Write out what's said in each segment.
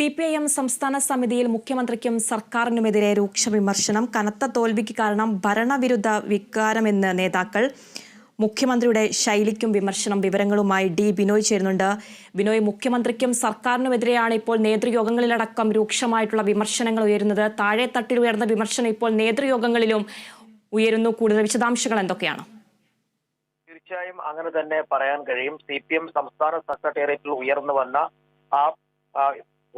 C P I M സംസ്ഥാന സമിതിയിൽ മുഖ്യമന്ത്രിക്കും സർക്കാരിനുമെതിരെ രൂക്ഷ വിമർശനം കനത്ത തോൽവിക്ക് കാരണം ഭരണവിരുദ്ധ വികാരമെന്ന് നേതാക്കൾ. മുഖ്യമന്ത്രിയുടെ ശൈലിക്കും വിമർശനം വിവരങ്ങളുമായി ഡി ബിനോയ് ചേരുന്നുണ്ട്. ബിനോയ് മുഖ്യമന്ത്രിക്കും സർക്കാരിനുമെതിരെയാണ് ഇപ്പോൾ നേതൃയോഗങ്ങളിലടക്കം രൂക്ഷമായിട്ടുള്ള വിമർശനങ്ങൾ ഉയരുന്നത്. താഴെ തട്ടിൽ ഉയർന്ന വിമർശനം ഇപ്പോൾ നേതൃയോഗങ്ങളിലും ഉയരുന്നു. കൂടുതൽ വിശദാംശങ്ങൾ എന്തൊക്കെയാണ്? തീർച്ചയായും അങ്ങനെ തന്നെ പറയാൻ കഴിയും. സി പി എം സംസ്ഥാന സെക്രട്ടേറിയറ്റിൽ ഉയർന്നു വന്ന ആ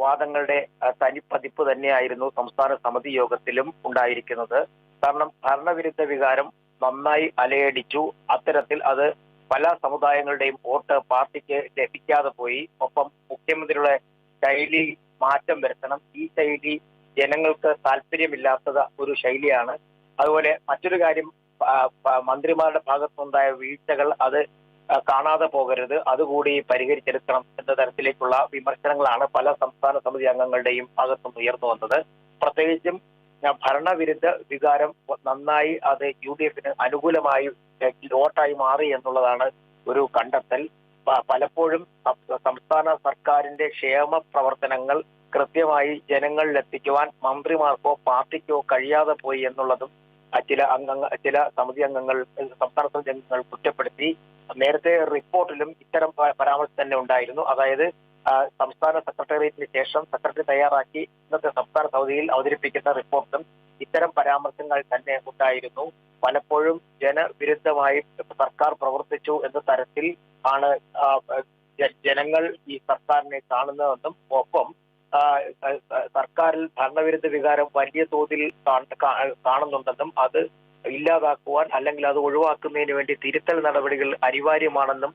വാദങ്ങളുടെ തനിപ്പതിപ്പ് തന്നെയായിരുന്നു സംസ്ഥാന സമിതി യോഗത്തിലും ഉണ്ടായിരിക്കുന്നത്. കാരണം ഭരണവിരുദ്ധ വികാരം നന്നായി അലയടിച്ചു. അത്തരത്തിൽ അത് പല സമുദായങ്ങളുടെയും വോട്ട് പാർട്ടിക്ക് ലഭിക്കാതെ പോയി. ഒപ്പം മുഖ്യമന്ത്രിയുടെ ശൈലി മാറ്റം വരുത്തണം. ഈ ശൈലി ജനങ്ങൾക്ക് താല്പര്യമില്ലാത്തത് ഒരു ശൈലിയാണ്. അതുപോലെ മറ്റൊരു കാര്യം മന്ത്രിമാരുടെ ഭാഗത്തുനിന്നുണ്ടായ വീഴ്ചകൾ അത് കാണാതെ പോകരുത്. അതുകൂടി പരിഹരിച്ചെടുക്കണം എന്ന തരത്തിലേക്കുള്ള വിമർശനങ്ങളാണ് പല സംസ്ഥാന സമിതി അംഗങ്ങളുടെയും ഭാഗത്തുനിന്ന് ഉയർന്നു വന്നത്. പ്രത്യേകിച്ചും ഭരണവിരുദ്ധ വികാരം നന്നായി അത് യു ഡി എഫിന് അനുകൂലമായി ലോട്ടായി മാറി എന്നുള്ളതാണ് ഒരു കണ്ടെത്തൽ. പലപ്പോഴും സംസ്ഥാന സർക്കാരിന്റെ ക്ഷേമ പ്രവർത്തനങ്ങൾ കൃത്യമായി ജനങ്ങളിൽ എത്തിക്കുവാൻ മന്ത്രിമാർക്കോ പാർട്ടിക്കോ കഴിയാതെ പോയി എന്നുള്ളതും ചില അംഗങ്ങൾ ചില സമിതി അംഗങ്ങൾ സംസ്ഥാന സമിതി അംഗങ്ങൾ കുറ്റപ്പെടുത്തി നേരത്തെ റിപ്പോർട്ടിലും ഇത്തരം പരാമർശം തന്നെ ഉണ്ടായിരുന്നു. അതായത് സംസ്ഥാന സെക്രട്ടേറിയറ്റിന് ശേഷം സെക്രട്ടറി തയ്യാറാക്കി ഇന്നത്തെ സംസ്ഥാന സമിതിയിൽ അവതരിപ്പിക്കുന്ന റിപ്പോർട്ടും ഇത്തരം പരാമർശങ്ങൾ തന്നെ ഉണ്ടായിരുന്നു. പലപ്പോഴും ജനവിരുദ്ധമായി സർക്കാർ പ്രവർത്തിച്ചു എന്ന തരത്തിൽ ആണ് ജനങ്ങൾ ഈ സർക്കാരിനെ കാണുന്നതെന്നും ഒപ്പം സർക്കാരിൽ ഭരണവിരുദ്ധ വികാരം വലിയ തോതിൽ കാണുന്നുണ്ടെന്നും അത് ഇല്ലാതാക്കുവാൻ അല്ലെങ്കിൽ അത് ഒഴിവാക്കുന്നതിന് വേണ്ടി തിരുത്തൽ നടപടികൾ അനിവാര്യമാണെന്നും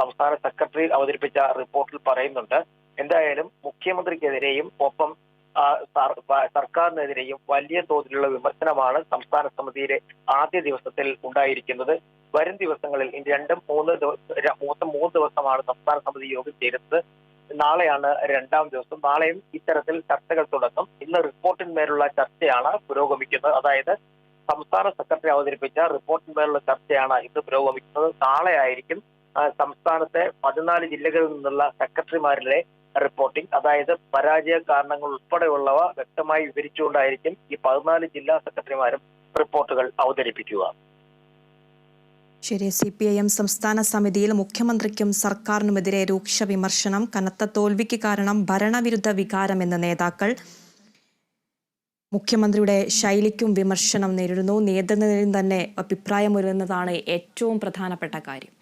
സംസ്ഥാന സെക്രട്ടറി അവതരിപ്പിച്ച റിപ്പോർട്ടിൽ പറയുന്നുണ്ട്. എന്തായാലും മുഖ്യമന്ത്രിക്കെതിരെയും ഒപ്പം സർക്കാരിനെതിരെയും വലിയ തോതിലുള്ള വിമർശനമാണ് സംസ്ഥാന സമിതിയിലെ ആദ്യ ദിവസത്തിൽ ഉണ്ടായിരിക്കുന്നത്. വരും ദിവസങ്ങളിൽ രണ്ടും മൂന്ന് ദിവസം മൂന്ന് ദിവസമാണ് സംസ്ഥാന സമിതി യോഗം ചേരുന്നത്. നാളെയാണ് രണ്ടാം ദിവസം. നാളെയും ഇത്തരത്തിൽ ചർച്ചകൾ തുടങ്ങും. ഇന്ന് റിപ്പോർട്ടിന്മേലുള്ള ചർച്ചയാണ് പുരോഗമിക്കുന്നത്. അതായത് സംസ്ഥാന സെക്രട്ടറി അവതരിപ്പിച്ച റിപ്പോർട്ടിന്മേലുള്ള ചർച്ചയാണ് ഇന്ന് പുരോഗമിക്കുന്നത്. നാളെ ആയിരിക്കും സംസ്ഥാനത്തെ പതിനാല് ജില്ലകളിൽ നിന്നുള്ള സെക്രട്ടറിമാരിലെ റിപ്പോർട്ടിംഗ്. അതായത് പരാജയ കാരണങ്ങൾ ഉൾപ്പെടെയുള്ളവ വ്യക്തമായി വിവരിച്ചുകൊണ്ടായിരിക്കും ഈ പതിനാല് ജില്ലാ സെക്രട്ടറിമാരും റിപ്പോർട്ടുകൾ അവതരിപ്പിക്കുക. ശരി സി പി ഐ എം സംസ്ഥാന സമിതിയിൽ മുഖ്യമന്ത്രിക്കും സർക്കാരിനുമെതിരെ രൂക്ഷ വിമർശനം കനത്ത തോൽവിക്ക് കാരണം ഭരണവിരുദ്ധ വികാരമെന്ന് നേതാക്കൾ മുഖ്യമന്ത്രിയുടെ ശൈലിക്കും വിമർശനം നേരിടുന്നു. നേതൃനിരയിൽ തന്നെ അഭിപ്രായമുയരുന്നതാണ് ഏറ്റവും പ്രധാനപ്പെട്ട കാര്യം.